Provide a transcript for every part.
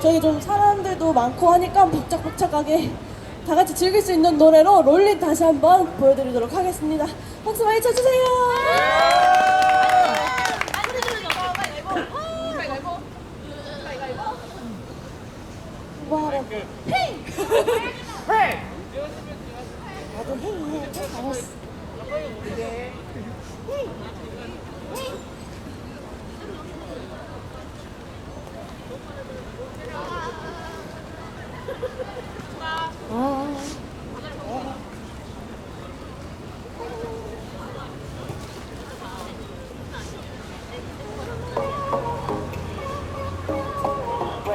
저희 좀 사람들도 많고 하니까 복작복작하게 다 같이 즐길 수 있는 노래로 롤린 다시 한번 보여드리도록 하겠습니다. 박수 많이 쳐주세요. 뭐 하라고? 헤이! 나도 헤이. 알았어.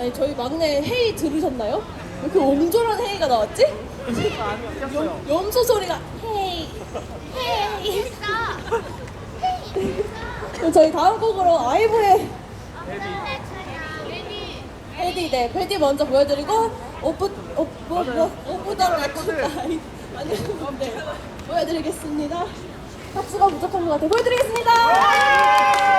아니 저희 막내 헤이 들으셨나요? 왜 이렇게 옹졸한 헤이가 나왔지? 염, 염소 소리가 헤이 헤이 그럼 저희 다음 곡으로 아이브의 패디 네 패디 먼저 보여드리고 오프 오프 아니 아니 네 보여드리겠습니다 박수가 부족한 것 같아요 보여드리겠습니다